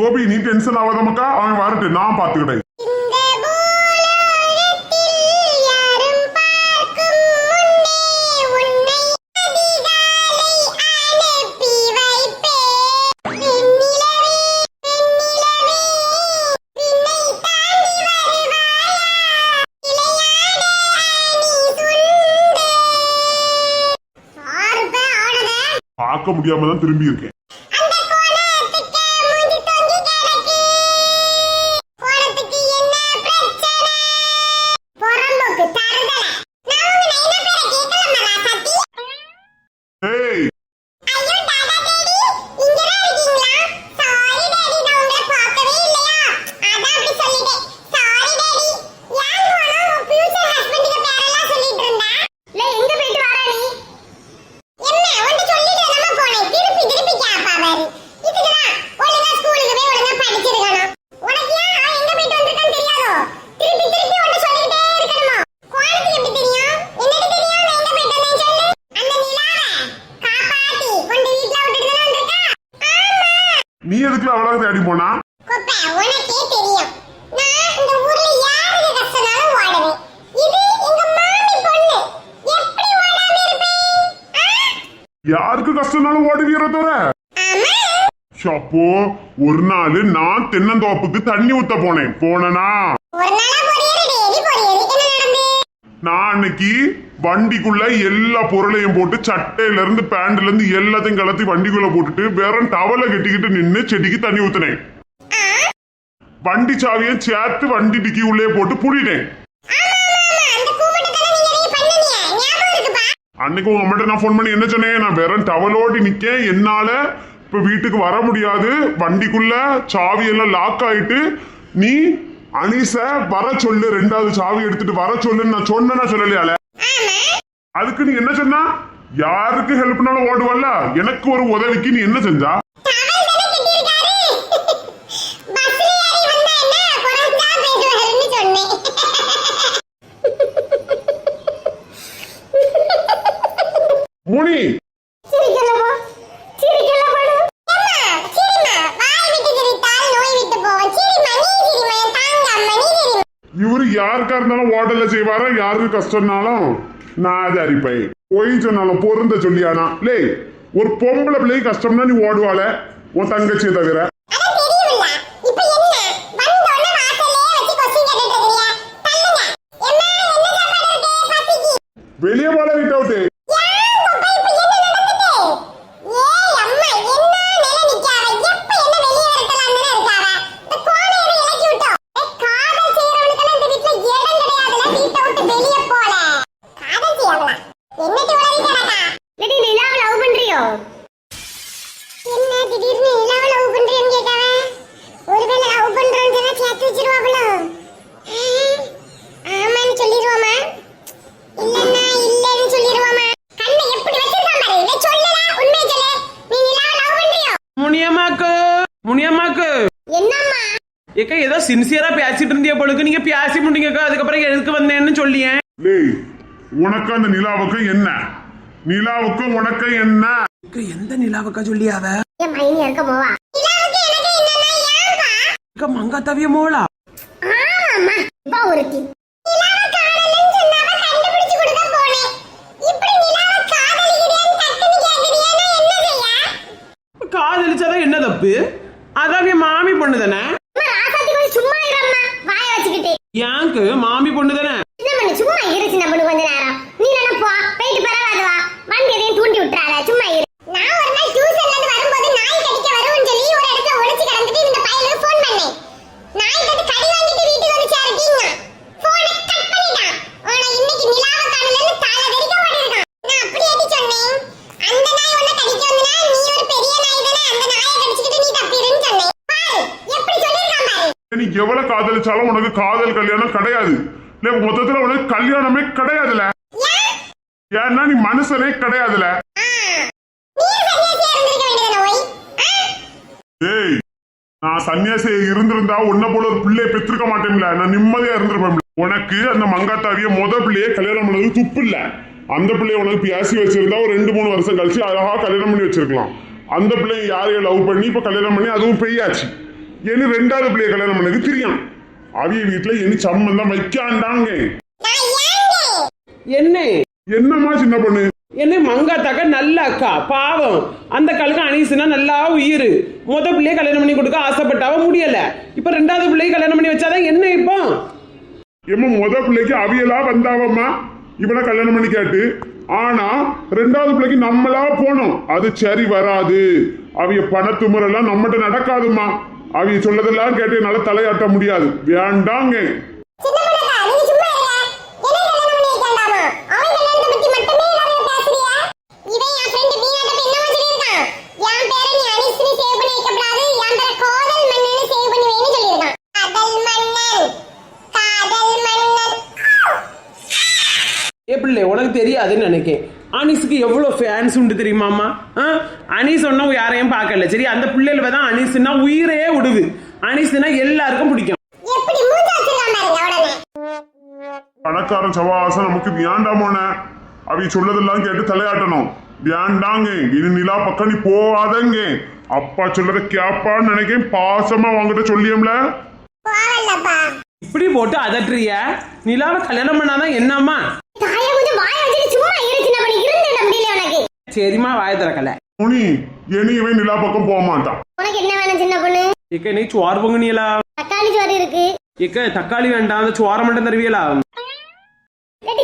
சோபி நீ டென்ஷன் ஆகாத மக்கா அவன் வரட்டு நான் பாத்துக்கிட்டேன். பார்க்க முடியாம தான் திரும்பி இருக்கேன் அந்த கோணத்துக்கு மூஞ்சி தொங்கி கிடக்கு கோணத்துக்கு என்ன பிரச்சனை புறம்போக்கு தருதல நான் உங்க நைனா பேரை கேட்கலாமா ராசாத்தி ஏய் ஐயோ டாடா டேடி இங்க தான் இருக்கீங்களா சாரி டேடி நான் உங்களை பார்க்கவே இல்லையா அதான் அப்படி சொல்லிட்டேன் சாரி டேடி ஏன் போனா உன் ஃபியூச்சர் ஹஸ்பண்டுக்கு பேரெல்லாம் சொல்லிட்டு இருந்தா இல்ல எங்க போயிட்டு வர நீ என்ன ஒன்று சொல்லிட்டு நம்ம போனேன் திருப்பி திருப்பி கேப்பா பாரு இதுக்குதான் ஒழுங்கா ஸ்கூலுக்கு போய் ஒழுங்கா படிச்சிருக்கணும் உனக்கு ஏன் அவன் எங்க போயிட்டு வந்திருக்கான்னு தெரியாதோ திருப்பி திருப்பி ஒன்று சொல்லிக்கிட்டே இருக்கணுமா குவாலிட்டி எப்படி தெரியும் என்னடி தெரியும் நான் எங்க போயிட்டு வந்தேன்னு சொல்லு அந்த நிலாவை காப்பாத்தி கொண்டு வீட்ல விட்டுட்டு தானே வந்திருக்கா ஆமா நீ எதுக்குல அவ்வளவு தேடி போனா குப்பை உனக்கே தெரியும் நான் இந்த ஊர்ல யாருக்கு கஷ்டம்னாலும் ஓடுவேன் இது எங்க மாமி பொண்ணு எப்படி ஓடாம இருப்பேன் ஆ? யாருக்கு கஷ்டம்னாலும் ஓடுவீர ஆமா அப்போ ஒரு நாள் நான் தென்னந்தோப்புக்கு தண்ணி ஊத்த போனேன். போனனா? நான் அன்னைக்கு வண்டிக்குள்ள எல்லா பொருளையும் போட்டு சட்டையில இருந்து பேண்ட்ல இருந்து எல்லாத்தையும் கலத்தி வண்டிக்குள்ள போட்டுட்டு வெறும் டவலை கட்டிக்கிட்டு நின்னு செடிக்கு தண்ணி ஊத்துனேன்? வண்டி சாவியை சேர்த்து வண்டி டிக்கி உள்ளே போட்டு பூட்டிட்டேன் அன்னைக்கு உங்க நான் ஃபோன் பண்ணி என்ன சொன்னேன்? நான் வெறும் டவலோடி நிற்கேன் என்னால இப்போ வீட்டுக்கு வர முடியாது. வண்டிக்குள்ள சாவி எல்லாம் லாக் ஆயிட்டு நீ அனிச வர சொல்லு. ரெண்டாவது சாவி எடுத்துட்டு வர சொல்லுன்னு நான் சொன்னேன்னா சொல்லலையால அதுக்கு நீ என்ன சொன்னா? யாருக்கு ஹெல்ப்னாலும் ஓடுவல்ல? எனக்கு ஒரு உதவிக்கு நீ என்ன செஞ்சா டவல் தானே கட்டியிருக்காரு. பஸ்ல ஏறி வந்தா என்ன, குறைஞ்சா பேசுவாருன்னு சொன்னேன். முனி சிரிக்கலமா? சிரிக்கலமா? ஏம்மா, சிரிம்மா. வாய் விட்டு சிரித்தால் நோய் விட்டு போகும். சிரிம்மா, நீ சிரிம்மா, என் தாங்கம்மா, நீ சிரிம்மா. இவரு யாருக்கா இருந்தாலும் ஓடல செய்வாரா? யாருக்கு கஷ்டம்னாலும் நான் அதை அரிப்பேன் பொய் சொன்னாலும் பொருந்த சொல்லியானா? லே ஒரு பொம்பளை பிள்ளைக்கு கஷ்டம்னா நீ ஓடுவாள உன் தங்கச்சியை தவிர. அதான் தெரியுமில்ல. இப்ப முனியம்மாக்கு. என்னம்மா? ஏக்கா ஏதோ சின்சியரா பேசிட்டு இருந்திய பொழுது நீங்க பேசி முடிங்கக்கா. அதுக்கப்புறம் எதுக்கு வந்தேன்னு சொல்லியேன் லேய் உனக்கு அந்த நிலாவுக்கு என்ன? நிலாவுக்கு உனக்கு என்ன? ஏக்கா, எந்த நிலாவுக்கா சொல்லியாவ? என் மைனி இருக்க போவா? நிலாவுக்கு எனக்கு என்னன்னா ஏன்பா ஏக்கா மங்காத்தவிய மோளா. ஆமாம்மா ஒருத்தி நிலாவை காதலன்னு சொன்னாவ கண்டுபிடிச்சு கொடுக்க போனேன் இப்படி நிலாவை காதலிக்கிறேன்னு டக்குன்னு கேக்குறியா நான் என்ன செய்ய காதலிச்சாதான் என்ன தப்பு அதான் என் மாமி பொண்ணு தானே அம்மா ராசாத்தி கொஞ்சம் சும்மா இரும்மா வாய வச்சுக்கிட்டு ஏங்கு மாமி பொண்ணு தானே சின்ன பண்ணு சும்மா இரு சின்ன பண்ணு கொஞ்ச நேரம் நீ என்ன போ போயிட்டு பரவாது வா வண்டி எதையும் தூண்டி விட்டுறாத சும்மா இரு நான் ஒரு நாள் டியூஷன்ல இருந்து வரும்போது நாய் கடிக்க வரும்னு சொல்லி ஒரு இடத்துல ஒளிச்சு கிடந்துட்டு இந்த பையனுக்கு ஃபோன் பண்ணேன் நாய் கிட்ட கடி வாங்கிட்டு வீட்டுக்கு வந்து சேரட்டீங்க போனை கட் பண்ணிட்டான் ஆனா இன்னைக்கு நிலாவை காணலன்னு தலை வெறிக்க ஓடிருக்கான் நான் அப்படி ஏத்தி சொன்னேன் அந்த நாய் உன்னை கடிக்க வந்தனா நீ ஒரு பெரிய நாய் தானே அந்த நாயை கடிச்சிட்டு நீ தப்பிடுன்னு சொன்னேன் பாரு எப்படி சொல்லிருக்கான் பாரு நீ எவ்வளவு காதலிச்சாலும் உனக்கு காதல் கல்யாணம் கிடையாது. இல்ல மொத்தத்துல உனக்கு கல்யாணமே கிடையாதுல. ஏன்னா நீ மனுஷனே கிடையாதுல. ஏய் நான் சன்னியாசி இருந்திருந்தா உன்னை போல ஒரு பிள்ளைய பெற்றிருக்க மாட்டேன்ல. நான் நிம்மதியா இருந்திருப்பேன் உனக்கு அந்த மங்காத்தாவிய முத பிள்ளையே கல்யாணம் பண்ணது துப்பு இல்ல. அந்த பிள்ளைய உனக்கு பேசி வச்சிருந்தா ஒரு ரெண்டு மூணு வருஷம் கழிச்சு அழகா கல்யாணம் பண்ணி வச்சிருக்கலாம். அந்த பிள்ளைய யாரையும் லவ் பண்ணி இப்ப கல்யாணம் பண்ணி அதுவும் பெய்யாச்சு. இனி ரெண்டாவது பிள்ளைய கல்யாணம் பண்ணது தெரியும். அவிய வீட்டுல இனி சம்மந்தம் வைக்காண்டாங்க. என்ன? என்னம்மா சின்ன பொண்ணு? என்ன மங்காத்தாக்க நல்ல அக்கா பாவம். அந்த காலுக்கு அனீசுனா நல்லா உயிர். முத பிள்ளைய கல்யாணம் பண்ணி கொடுக்க ஆசைப்பட்டாவ முடியல. இப்ப ரெண்டாவது பிள்ளைய கல்யாணம் பண்ணி வச்சாதான் என்ன இப்போ? எம்ம முத பிள்ளைக்கு அவியலா வந்தாவம்மா? இவனை கல்யாணம் பண்ணி கேட்டு. ஆனா ரெண்டாவது பிள்ளைக்கு நம்மளா போனோம். அது சரி வராது. அவிய பணத்துமுறெல்லாம் நம்மகிட்ட நடக்காதும்மா. அவிய சொல்லதெல்லாம் கேட்டு என்னால தலையாட்ட முடியாது. வேண்டாங்க. சின்ன பொண்ணுக்கா நீங்க சும்மா இருங்க. என்ன கல்யாணம் பண்ணி வைக்கண்டாமா அவன் கல்யாணத்தை பத்தி மட்டுமே எல்லாரும் பேசுறியா? இவன் என் ஃப்ரெண்ட் மீனாட்ட இப்ப என்ன சொல்லியிருக்கான். என் பேரை நீ அனிஸ்னு சேவ் பண்ணி வைக்கப்படாது. என் பேரை காதல் மன்னன்னு சேவ் பண்ணி வைன்னு சொல்லியிருக்கான். காதல் மன்னன். காதல் மன்னன். ஏ பிள்ளை உனக்கு தெரியாதுன்னு நினைக்கேன். அனீஸுக்கு எவ்வளோ ஃபேன்ஸ் உண்டு தெரியுமாம்மா ஆ? அனீஸ் ஒன்றும் யாரையும் பார்க்கல. சரி அந்த பிள்ளைகள தான் அனீஸ்னா உயிரே விடுது. அனீஸ்னா எல்லாருக்கும் பிடிக்கும். எப்படி மூஞ்ச வச்சிருக்கான் பாருங்க உடனே? பணக்காரன் சவாசம் நமக்கு வேண்டாமோன அவிய சொல்லதெல்லாம் கேட்டு தலையாட்டணும். வேண்டாங்க இனி நிலா பக்கம் நீ போகாதங்க. அப்பா சொல்லத கேப்பான்னு நினைக்கேன். பாசமா வாங்கிட்ட சொல்லியம்ல. இப்படி போட்டு அதட்டுறிய? நிலாவை கல்யாணம் பண்ணாதான் என்னம்மா தாய கொஞ்சம் வாய வச்சுட்டு சும்மா இரு சின்ன பண்ணி இருந்துட முடியல உனக்கு சரிம்மா வாய திறக்கல. முனி இனி இவன் நிலா பக்கம் போக மாட்டான். உனக்கு என்ன வேணும் சின்ன பொண்ணு? இக்க நீ சோறு பொங்குனியலா? தக்காளி சோறு இருக்கு. இக்க தக்காளி வேண்டாம் அந்த சோறை மட்டும் தருவியலா?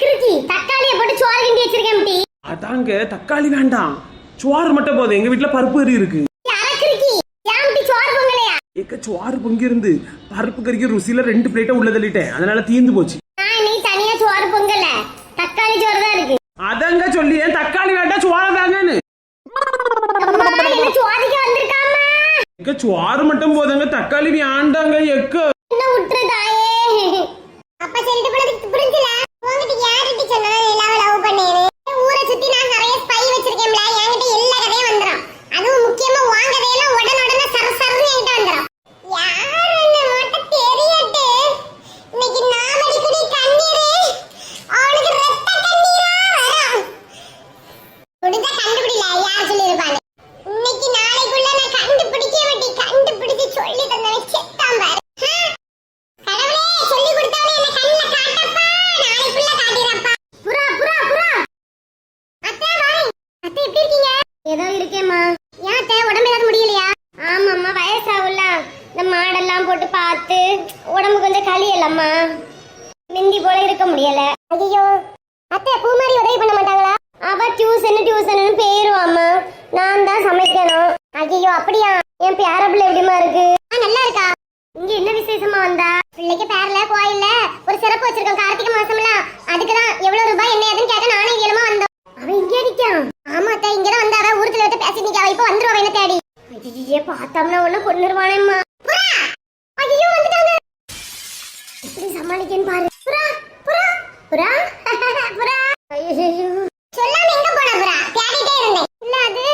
கிறுக்கி தக்காளியை போட்டு சோறு கிண்டி வச்சிருக்கேன் டி அதாங்க தக்காளி வேண்டாம். சோறு மட்டும் போதும் எங்க வீட்டுல பருப்பு கறி இருக்கு. டி சோறு பொங்கலையா? இக்க சோறு பொங்கி இருந்து பருப்பு கறிக்கு ருசியில ரெண்டு பிளேட்டை உள்ள தள்ளிட்டேன். அதனால தீந்து போச்சு. நான் நீ தனியா சோறு பொங்கல. தக்காளி சோறு தான் இருக்கு. அதங்க சொல்லி ஏன் தக்காளி வேண்டாம் இக்க சோறு மட்டும் போதுங்க தக்காளி ஆண்டாங்க எக்க என்ன விட்டுரு தாயே அப்பா சொல்லிட்டு போனதுக்கு புரிஞ்சல உங்ககிட்ட யார்கிட்ட சொன்னா எல்லாவ லவ் பண்ணேன்னு ஊரை சுத்தி நான் நிறைய ஸ்பை வச்சிருக்கேன்ல என்கிட்ட எல்லா கதையும் வந்துரும் அதுவும் முக்கியமா உன் கதையெல்லாம் உடனே உடனே சர சரன்னு என்கிட்ட வந்துரும் யாருன்னு மட்டும் தெரியட்டு இன்னைக்கு நான் அடிக்கடி கண்ணீரு அவனுக்கு ரத்த கண்ணீரா வரும் முடிஞ்சா கண்டுபிடில யார் சொல்லியிருப்பான்னு இன்னைக்கு நாளைக்குள்ள நான் கண்டுபிடிக்க வேண்டி கண்டுபிடிச்சு சொல்லி தந்தவன் செத்தான் பாரு ஹம். கடவுளே சொல்லி கொடுத்தவனே என்ன கண்ணுல காட்டப்பா நாளைக்குள்ள காட்டிறப்பா புறா புறா புறா அத்தை வாய் அத்தை எப்படி இருக்கீங்க ஏதோ இருக்கேம்மா ஏன் அத்தை உடம்பு ஏதாவது முடியலையா ஆமாம்மா வயசாகும்ல இந்த மாடெல்லாம் போட்டு பார்த்து உடம்பு கொஞ்சம் களியலம்மா மிந்தி போல இருக்க முடியல. ஐயோ அத்தை பூமாரி உதவி பண்ண மாட்டாங்களா? அவ டியூசன் டியூசன் பேருவாம்மா. நான் தான் சமைக்கணும். ஐயோ அப்படியா? என் பேர பிள்ளை எப்படிமா இருக்கு? நல்லா இருக்கா? இங்க என்ன விசேஷமா வந்தா? பிள்ளைக்கு பேர்ல கோயில்ல. ஒரு சிறப்பு வச்சிருக்கோம் கார்த்திகை மாசம்ல. அதுக்குதான் எவ்வளவு ரூபாய் என்ன ஏதுன்னு கேட்க நானே இயலமா வந்தோம். அவன் இங்கே நிக்கான் ஆமா அத்தை இங்கதான் வந்தாவ ஊருத்துல விட்டு பேசி நிக்கா. இப்ப வந்துருவா என்ன தேடி. ஐயே பார்த்தோம்னா ஒண்ணு கொண்டுருவானேம்மா சமாளிக்கன்னு பாரு. புறா புறா புறா. புறா. ஐயோ சொல்லாம எங்க போன புறா? தேடிட்டே இருந்தேன். இல்ல அது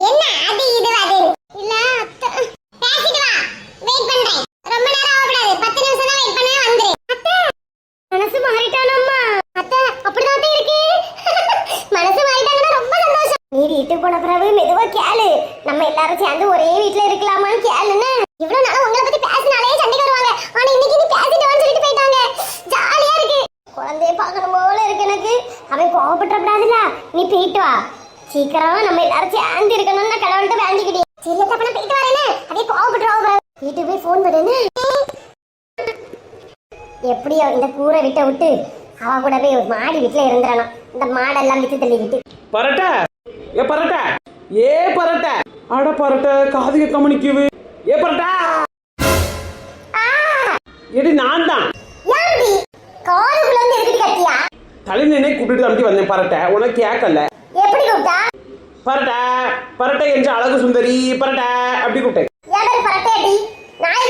என்ன? அது இது அது. இல்ல அத்தை. பேசிட்டு வா. வெயிட் பண்றேன். ரொம்ப நேரம் ஆகக்கூடாது. பத்து நிமிஷம் தான் வெயிட் பண்ண வந்துரு. அத்தை மனசு மாறிட்டானம்மா அத்தை அப்படிதான் இருக்கு. மனசு மாறிட்டாங்கன்னா ரொம்ப சந்தோஷம். நீ வீட்டுக்கு போன பிறகு மெதுவா கேளு. நம்ம எல்லாரும் சேர்ந்து ஒரே வீட்டுல இருக்கலாமான்னு கேளுன்னு. இவ்வளவு நாள் உங்க பத்தி பேசினாலே சண்டைக்கு வருவாங்க ஆனா இன்னைக்கு நீ பேசிட்டு வான்னு சொல்லிட்டு போயிட்டாங்க ஜாலியா இருக்கு குழந்தைய பார்க்கணும் போல இருக்கு எனக்கு அவன் கோவப்பட்டுறப்படாதுல நீ போயிட்டு வா சீக்கிரம் நம்ம எல்லாரும் சேர்ந்து இருக்கணும்னு நான் கடவுள்கிட்ட வேண்டிக்கிட்டேன். சரி அப்ப நான் போயிட்டு வரேன்னு அதே கோவப்பட்டுருவா வீட்டுக்கு போய் ஃபோன் பண்ணுன்னு. எப்படியோ இந்த கூரை விட்ட விட்டு அவ கூட போய் ஒரு மாடி வீட்டுல இருந்துடணும். இந்த மாடெல்லாம் வித்து தள்ளிக்கிட்டு. பரட்ட. ஏ பரட்ட. ஏ பரட்ட. அட பரட்ட காது கேட்காம நிக்குது. ஏ பரட்டா. எடி நான் தான். தலைநினை கூப்பிட்டு தம்பி வந்தேன் பரட்ட. உனக்கு கேட்கல. கூப்பிட்டா பரட்ட பரட்ட என்ற அழகு சுந்தரி பரட்ட அப்படி கூப்பிட்டேன்.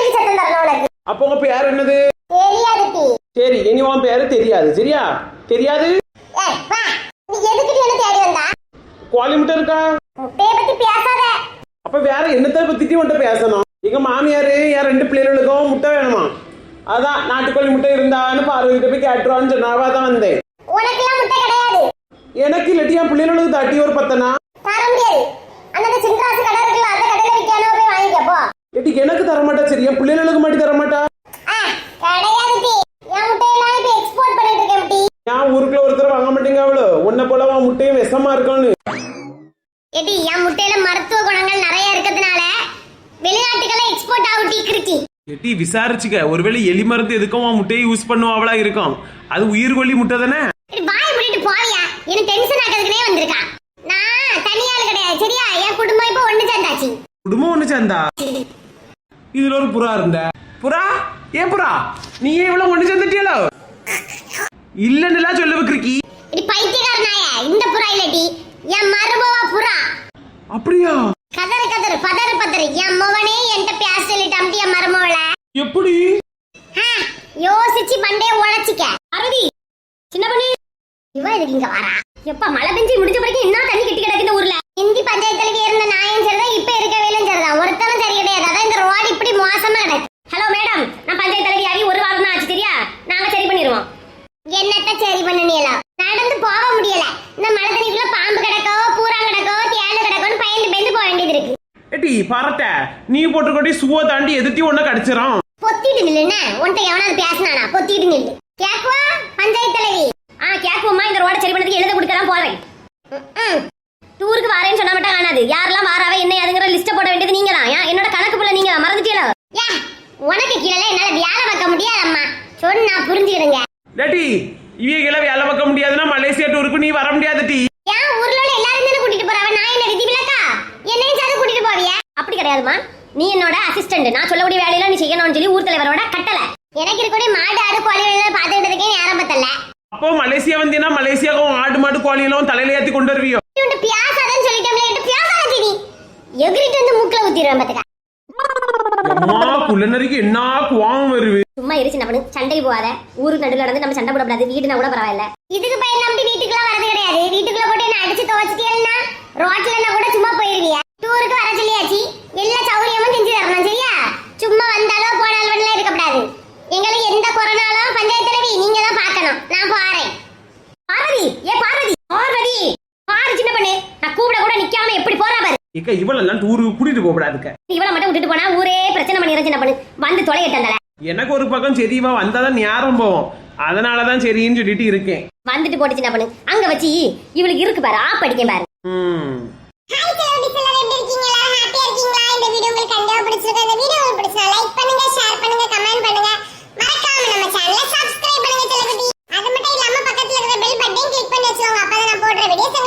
சத்தம் தரணும் உனக்கு. அப்போ உங்க பேர் என்னது? தெரியாது டி. சரி இனி உன் பேரு தெரியாது சரியா? தெரியாது? ஏய் வா. நீ எதுக்கு என்ன தேடி வந்தா? கோழி முட்டை இருக்கா? முட்டைய பத்தி பேசாத. அப்ப வேற என்னத்தை பத்திட்டு உன்ட்ட பேசணும்? எங்க மாமியாரு என் ரெண்டு பிள்ளைகளுக்கும் முட்டை வேணுமா? அதான் நாட்டுக்கோழி முட்டை இருந்தான்னு பார்வதிட்ட போய் கேட்டுருவான்னு சொன்னாவா தான் வந்தேன். முட்டை எனக்கு இல்லாட்டி என் பிள்ளைகளுக்கு தட்டி ஒரு பத்தனா? எட்டி எனக்கு தர மாட்டா சரி என் பிள்ளைகளுக்கு மட்டும் தர மாட்டா. ஏன் ஊருக்குள்ள ஒருத்தர் வாங்க மாட்டேங்க அவ்வளோ உன்னை போல உன் முட்டையும் விஷமா இருக்கான்னு. ஏடி, என் முட்டையில மருத்துவ குணங்கள் நிறைய இருக்கிறதுனால வெளிநாட்டுக்கெல்லாம் எக்ஸ்போர்ட் ஆகும் டி கிறுக்கி. எட்டி விசாரிச்சுக்க. ஒருவேளை எலி மருந்து எதுக்கும் உன் முட்டையை யூஸ் பண்ணுவாங்களா இருக்கும். அது உயிர்கொல்லி முட்டை தானே ஏடி, வாயை மூடிட்டு போவியா எனக்கு டென்ஷன் ஆக்கிறதுக்குனே வந்திருக்கான் நான் தனியாள் கிடையாது சரியா என் குடும்பம் இப்ப ஒண்ணு சேர்ந்தாச்சு குடும்பம் ஒண்ணு சேர்ந்தா இதுல ஒரு புறா இருந்த. புறா? ஏன் புறா? நீ ஏன் இவ்வளவு ஒண்ணு சேர்ந்துட்டியலோ? இல்லன்னுலாம் சொல்ல வைக்கிறீ இடி பைத்தியக்கார நாய இந்த புறா இல்லடி. என் மருமவா புறா. அப்படியா? கதறு கதறு பதறு பதறு. என் மவனே என்கிட்ட பேச சொல்லிட்டான் என் மருமவள. எப்படி? யோசிச்சு மண்டைய உழைச்சிக்க அருதி சின்ன பண்ணு. இவ எதுக்கு இங்க வரா? எப்ப மழை பெஞ்சு முடிஞ்ச பிறகு என்ன தண்ணி கட்டி கிடக்கு இந்த ஊர்ல இந்தி பஞ்சாயத்துல இருந்த நாயும் சரிதான் இப்ப இருக்க வேலையும் சரிதான் ஒருத்தரும் சரி கிடையாது அதான் இந்த ரோடு இப்படி மோசமா கிடக்கு ஹலோ மேடம் நான் பஞ்சாயத்து தலைவி ஆகி ஒரு வாரம் தான் ஆச்சு தெரியா நாங்க சரி பண்ணிடுவோம் என்னத்த சரி பண்ணனியல நடந்து போக முடியல இந்த மழை தண்ணிக்குள்ள பாம்பு கிடக்கோ பூரா கிடக்கோ தேளு கிடக்கோன்னு பயந்து பயந்து போக வேண்டியது இருக்கு ஏட்டி பரட்ட நீ போட்டுக்கொட்டி சுவ தாண்டி எதிர்த்தி ஒண்ணு கடிச்சிடும் பொத்திட்டு நில்லுன்னு உன்கிட்ட எவனாவது பேசினானா? பொத்திட்டு நில்லு. கேக்குவா? பஞ்சாயத்து தலைவி. ஆ கேக்குவோமா இந்த ரோட சரி பண்ணதுக்கு எழுத கொடுக்கலாம் போறேன். டூருக்கு வரேன்னு சொன்னா மட்டும் காணாது. யாரெல்லாம் வாராவ என்ன அதுங்கிற லிஸ்ட் போட வேண்டியது நீங்க தான் என்னோட கணக்கு புள்ள நீங்க மறந்துட்டீங்களோ உனக்கு கீழே என்னால வேலை பார்க்க முடியாதம்மா. சொன்னா புரிஞ்சுக்கிடுங்க. லேட்டி இவைகளை வேலை பார்க்க முடியாதுன்னா மலேசியா டூருக்கு நீ வர முடியாது டி. ஏன் ஊர்ல எல்லாரும் கூட்டிட்டு போறாவ? நான் என்ன விதி விலக்கா என்னையும் சேர்த்து கூட்டிட்டு போவியா? அப்படி கிடையாதுமா நீ என்னோட அசிஸ்டன்ட் நான் சொல்லக்கூடிய வேலையெல்லாம் நீ செய்யணும்னு சொல்லி ஊர் தலைவரோட கட்டளை எனக்கு இருக்கக்கூடிய மாடு ஆடு கோழி இருக்கேன் நேரம் பத்தல அப்போ மலேசியா வந்தீங்கன்னா மலேசியாவும் ஆடு மாடு கோழி எல்லாம் தலையில ஏத்தி கொண்டு வருவியோ? பியாசாதன்னு சொல்லிட்டோம்ல இவன்ட்டு பியாசாத நீ. எகிரிட்டு வந்து மூக்குல ஊத்திடுவேன் பாத்துக்க. குள்ளனருக்கு என்ன குவாம் வருது? சும்மா எரிச்சு நம்ம சண்டை போகாத. ஊருக்கு நடுவில் நடந்து நம்ம சண்டை போடக்கூடாது வீடுனா கூட பரவாயில்ல. இதுக்கு பையன் நம்பி வீட்டுக்குலாம் வரது கிடையாது. வீட்டுக்குள்ள போட்டு என்ன அடிச்சு துவச்சிட்டேன்னா ரோட்ல இக்க இவள எல்லாம் ஊருக்கு கூட்டிட்டு போகக்கூடாதுக்க. இவளை மட்டும் விட்டுட்டு போனா ஊரே பிரச்சனை பண்ணி ரச்சனை பண்ணு. வந்து தொலையட்டந்தல எனக்கு ஒரு பக்கம் சரி வந்தாதான் ஞாபகம் போவோம் அதனாலதான் சரின்னு சொல்லிட்டு இருக்கேன். வந்துட்டு போட்டு சின்ன பண்ணு. அங்க வச்சு இவளுக்கு இருக்கு பாரு ஆப் அடிக்க பாரு. அது மட்டும் இல்லாம பக்கத்துல இருக்க பெல் பட்டன் கிளிக் பண்ணி வச்சுக்கோங்க. அப்பதான் நான் போடுற வீடியோஸ்